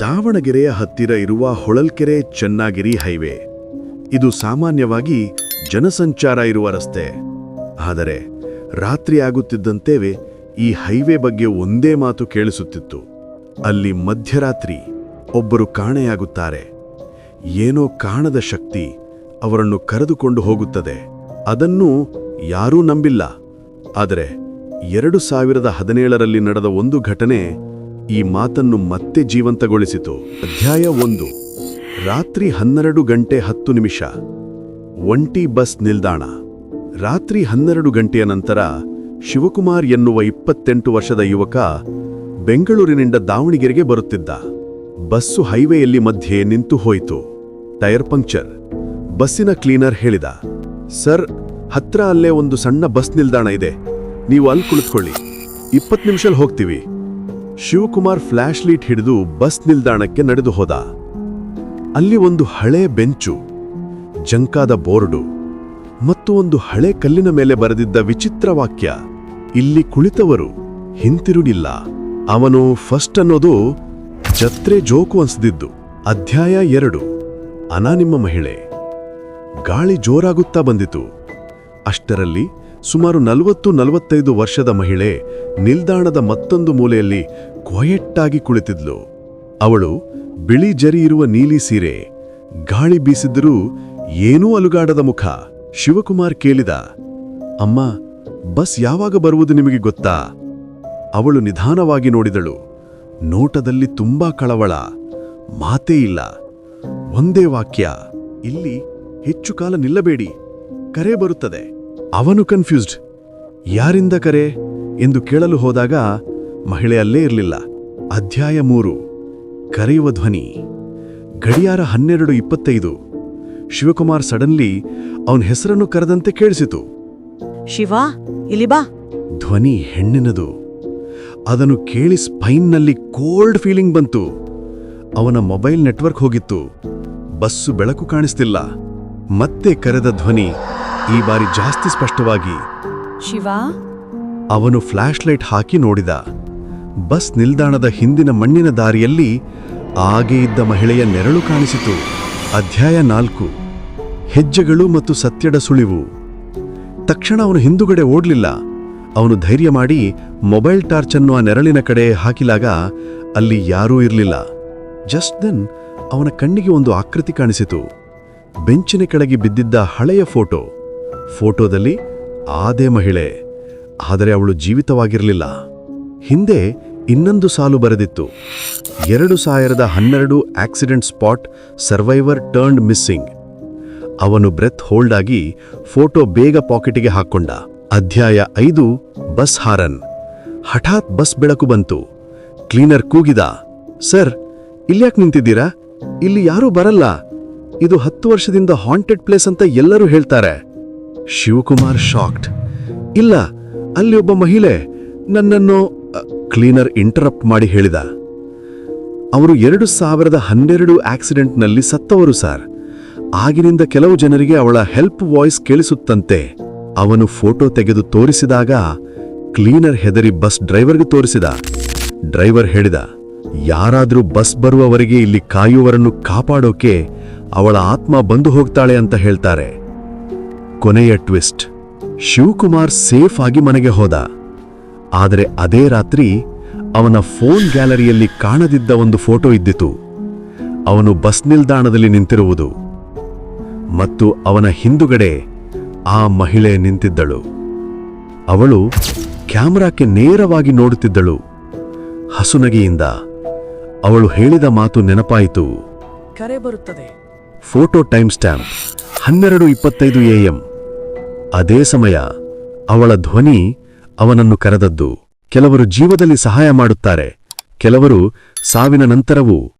ದಾವಣಗೆರೆಯ ಹತ್ತಿರ ಇರುವ ಹೊಳಲ್ಕೆರೆ ಚೆನ್ನಾಗಿರಿ ಹೈವೇ. ಇದು ಸಾಮಾನ್ಯವಾಗಿ ಜನಸಂಚಾರ ಇರುವ ರಸ್ತೆ. ಆದರೆ ರಾತ್ರಿ ಆಗುತ್ತಿದ್ದಂತೆವೇ ಈ ಹೈವೇ ಬಗ್ಗೆ ಒಂದೇ ಮಾತು ಕೇಳಿಸುತ್ತಿತ್ತು. ಅಲ್ಲಿ ಮಧ್ಯರಾತ್ರಿ ಒಬ್ಬರು ಕಾಣೆಯಾಗುತ್ತಾರೆ. ಏನೋ ಕಾಣದ ಶಕ್ತಿ ಅವರನ್ನು ಕರೆದುಕೊಂಡು ಹೋಗುತ್ತದೆ. ಅದನ್ನು ಯಾರೂ ನಂಬಿಲ್ಲ. ಆದರೆ ಎರಡು ಸಾವಿರದ ಹದಿನೇಳರಲ್ಲಿ ನಡೆದ ಒಂದು ಘಟನೆ ಈ ಮಾತನ್ನು ಮತ್ತೆ ಜೀವಂತಗೊಳಿಸಿತು. ಅಧ್ಯಾಯ ಒಂದು. ರಾತ್ರಿ ಹನ್ನೆರಡು ಗಂಟೆ ಹತ್ತು ನಿಮಿಷ. ಒಂಟಿ ಬಸ್ ನಿಲ್ದಾಣ. ರಾತ್ರಿ ಹನ್ನೆರಡು ಗಂಟೆಯ ನಂತರ ಶಿವಕುಮಾರ್ ಎನ್ನುವ ಇಪ್ಪತ್ತೆಂಟು ವರ್ಷದ ಯುವಕ ಬೆಂಗಳೂರಿನಿಂದ ದಾವಣಗೆರೆಗೆ ಬರುತ್ತಿದ್ದ. ಬಸ್ಸು ಹೈವೇಯಲ್ಲಿ ಮಧ್ಯೆ ನಿಂತು ಹೋಯಿತು. Tyre puncture. ಬಸ್ಸಿನ ಕ್ಲೀನರ್ ಹೇಳಿದ, ಸರ್, ಹತ್ರ ಅಲ್ಲೇ ಒಂದು ಸಣ್ಣ ಬಸ್ ನಿಲ್ದಾಣ ಇದೆ. ನೀವು ಅಲ್ಲಿ ಕುಳಿತುಕೊಳ್ಳಿ. ಇಪ್ಪತ್ತು ನಿಮಿಷಲ್ಲಿ ಹೋಗ್ತೀವಿ. ಶಿವಕುಮಾರ್ ಫ್ಲಾಶ್ ಲೈಟ್ ಹಿಡಿದು ಬಸ್ ನಿಲ್ದಾಣಕ್ಕೆ ನಡೆದು ಹೋದ. ಅಲ್ಲಿ ಒಂದು ಹಳೆ ಬೆಂಚು, ಜಂಕಾದ ಬೋರ್ಡು ಮತ್ತು ಒಂದು ಹಳೆ ಕಲ್ಲಿನ ಮೇಲೆ ಬರೆದಿದ್ದ ವಿಚಿತ್ರ ವಾಕ್ಯ, ಇಲ್ಲಿ ಕುಳಿತವರು ಹಿಂತಿರುಗಿಲ್ಲ. ಅವನು ಫಸ್ಟ್ ಅನ್ನೋದು ಜತ್ರೆ ಜೋಕು ಅನ್ಸದಿದ್ದು. ಅಧ್ಯಾಯ ಎರಡು ಅನಾನಿಮ್ಮ ಮಹಿಳೆ. ಗಾಳಿ ಜೋರಾಗುತ್ತಾ ಬಂದಿತು. ಅಷ್ಟರಲ್ಲಿ ಸುಮಾರು ನಲವತ್ತು ನಲವತ್ತೈದು ವರ್ಷದ ಮಹಿಳೆ ನಿಲ್ದಾಣದ ಮತ್ತೊಂದು ಮೂಲೆಯಲ್ಲಿ ಕ್ವಯೆಟ್ಟಾಗಿ ಕುಳಿತಿದ್ಲು. ಅವಳು ಬಿಳಿ ಜರಿ ಇರುವ ನೀಲಿ ಸೀರೆ, ಗಾಳಿ ಬೀಸಿದ್ದರೂ ಏನೂ ಅಲುಗಾಡದ ಮುಖ. ಶಿವಕುಮಾರ್ ಕೇಳಿದ, ಅಮ್ಮ, ಬಸ್ ಯಾವಾಗ ಬರುವುದು ನಿಮಗೆ ಗೊತ್ತಾ? ಅವಳು ನಿಧಾನವಾಗಿ ನೋಡಿದಳು. ನೋಟದಲ್ಲಿ ತುಂಬಾ ಕಳವಳ, ಮಾತೇ ಇಲ್ಲ. ಒಂದೇ ವಾಕ್ಯ, ಇಲ್ಲಿ ಹೆಚ್ಚು ಕಾಲ ನಿಲ್ಲಬೇಡಿ, ಕರೆ ಬರುತ್ತದೆ. ಅವನು ಕನ್ಫ್ಯೂಸ್ಡ್ ಯಾರಿಂದ ಕರೆ ಎಂದು ಕೇಳಲು ಹೋದಾಗ ಮಹಿಳೆ ಅಲ್ಲೇ ಇರಲಿಲ್ಲ. ಅಧ್ಯಾಯ ಮೂರು. ಕರೆಯುವ ಧ್ವನಿ. ಗಡಿಯಾರ ಹನ್ನೆರಡು ಇಪ್ಪತ್ತೈದು. ಶಿವಕುಮಾರ್ ಸಡನ್ಲಿ ಅವನ ಹೆಸರನ್ನು ಕರೆದಂತೆ ಕೇಳಿಸಿತು. ಶಿವ ಇಲ್ಲಿ ಬಾ. ಧ್ವನಿ ಹೆಣ್ಣಿನದು. ಅದನ್ನು ಕೇಳಿ ಸ್ಪೈನ್ನಲ್ಲಿ ಕೋಲ್ಡ್ ಫೀಲಿಂಗ್ ಬಂತು. ಅವನ ಮೊಬೈಲ್ ನೆಟ್ವರ್ಕ್ ಹೋಗಿತ್ತು. ಬಸ್ಸು ಬೆಳಕು ಕಾಣಿಸ್ತಿಲ್ಲ. ಮತ್ತೆ ಕರೆದ ಧ್ವನಿ. ಈ ಬಾರಿ ಜಾಸ್ತಿ ಸ್ಪಷ್ಟವಾಗಿ ಶಿವ? ಅವನು ಫ್ಲಾಶ್ ಲೈಟ್ ಹಾಕಿ ನೋಡಿದ ಬಸ್ ನಿಲ್ದಾಣದ ಹಿಂದಿನ ಮಣ್ಣಿನ ದಾರಿಯಲ್ಲಿ ಆಗೇ ಇದ್ದ ಮಹಿಳೆಯ ನೆರಳು ಕಾಣಿಸಿತು. ಅಧ್ಯಾಯ ನಾಲ್ಕು. ಹೆಜ್ಜೆಗಳು ಮತ್ತು ಸತ್ಯದ ಸುಳಿವು. ತಕ್ಷಣ ಅವನು ಹಿಂದುಗಡೆ ಓಡಲಿಲ್ಲ. ಅವನು ಧೈರ್ಯ ಮಾಡಿ ಮೊಬೈಲ್ ಟಾರ್ಚ್ ಅನ್ನು ಆ ನೆರಳಿನ ಕಡೆ ಹಾಕಿಲಾಗ ಅಲ್ಲಿ ಯಾರೂ ಇರಲಿಲ್ಲ. ಜಸ್ಟ್ ದೆನ್ ಅವನ ಕಣ್ಣಿಗೆ ಒಂದು ಆಕೃತಿ ಕಾಣಿಸಿತು. ಬೆಂಚಿನ ಕೆಳಗೆ ಬಿದ್ದಿದ್ದ ಹಳೆಯ ಫೋಟೋ. ಫೋಟೋದಲ್ಲಿ ಆದೇ ಮಹಿಳೆ, ಆದರೆ ಅವಳು ಜೀವಿತವಾಗಿರಲಿಲ್ಲ. ಹಿಂದೆ ಇನ್ನೊಂದು ಸಾಲು ಬರೆದಿತ್ತು. ಎರಡು ಸಾವಿರದ ಹನ್ನೆರಡು accident spot survivor turned missing. ಅವನು ಬ್ರೆತ್ ಹೋಲ್ಡ್ ಆಗಿ ಫೋಟೋ ಬೇಗ ಪಾಕೆಟಿಗೆ ಹಾಕ್ಕೊಂಡ. ಅಧ್ಯಾಯ ಐದು, ಬಸ್ ಹಾರನ್. ಹಠಾತ್ ಬಸ್ ಬೆಳಕು ಬಂತು. ಕ್ಲೀನರ್ ಕೂಗಿದ, ಸರ್, ಇಲ್ಯಾಕ್ ನಿಂತಿದ್ದೀರಾ? ಇಲ್ಲಿ ಯಾರೂ ಬರಲ್ಲ. ಇದು ಹತ್ತು ವರ್ಷದಿಂದ ಹಾಂಟೆಡ್ ಪ್ಲೇಸ್ ಅಂತ ಎಲ್ಲರೂ ಹೇಳ್ತಾರೆ. ಶಿವಕುಮಾರ್ ಶಾಕ್ಡ್ ಇಲ್ಲ, ಅಲ್ಲಿ ಒಬ್ಬ ಮಹಿಳೆ ನನ್ನನ್ನು ಕ್ಲೀನರ್ ಇಂಟರಪ್ಟ್ ಮಾಡಿ ಹೇಳಿದ. ಅವರು ಎರಡು ಸಾವಿರದ ಹನ್ನೆರಡು ಆಕ್ಸಿಡೆಂಟ್ನಲ್ಲಿ ಸತ್ತವರು ಸರ್ ಆಗಿನಿಂದ ಕೆಲವು ಜನರಿಗೆ ಅವಳ ಹೆಲ್ಪ್ ವಾಯ್ಸ್ ಕೇಳಿಸುತ್ತಂತೆ. ಅವನು ಫೋಟೋ ತೆಗೆದು ತೋರಿಸಿದಾಗ ಕ್ಲೀನರ್ ಹೆದರಿ ಬಸ್ ಡ್ರೈವರ್ಗೆ ತೋರಿಸಿದ. ಡ್ರೈವರ್ ಹೇಳಿದ, ಯಾರಾದರೂ ಬಸ್ ಬರುವವರೆಗೆ ಇಲ್ಲಿ ಕಾಯುವವರನ್ನು ಕಾಪಾಡೋಕೆ ಅವಳ ಆತ್ಮ ಬಂದು ಹೋಗ್ತಾಳೆ ಅಂತ ಹೇಳ್ತಾರೆ. ಕೊನೆಯ ಟ್ವಿಸ್ಟ್. ಶಿವಕುಮಾರ್ ಸೇಫ್ ಆಗಿ ಮನೆಗೆ ಹೋದ. ಆದರೆ ಅದೇ ರಾತ್ರಿ ಅವನ ಫೋನ್ ಗ್ಯಾಲರಿಯಲ್ಲಿ ಕಾಣದಿದ್ದ ಒಂದು ಫೋಟೋ ಇದ್ದಿತು. ಅವನು ಬಸ್ ನಿಲ್ದಾಣದಲ್ಲಿ ನಿಂತಿರುವುದು. ಮತ್ತು ಅವನ ಹಿಂದುಗಡೆ ಆ ಮಹಿಳೆ ನಿಂತಿದ್ದಳು. ಅವಳು ಕ್ಯಾಮ್ರಾಕ್ಕೆ ನೇರವಾಗಿ ನೋಡುತ್ತಿದ್ದಳು. ಹಸುನಗೆಯಿಂದ ಅವಳು ಹೇಳಿದ ಮಾತು ನೆನಪಾಯಿತು. ಕರೆ ಬರುತ್ತದೆ. ಫೋಟೋ ಟೈಮ್ ಸ್ಟ್ಯಾಂಪ್ ಹನ್ನೆರಡು ಇಪ್ಪತ್ತೈದು ಎಎಂ ಅದೇ ಸಮಯ ಅವಳ ಧ್ವನಿ ಅವನನ್ನು ಕರೆದದ್ದು. ಕೆಲವರು ಜೀವದಲ್ಲಿ ಸಹಾಯ ಮಾಡುತ್ತಾರೆ. ಕೆಲವರು ಸಾವಿನ ನಂತರವೂ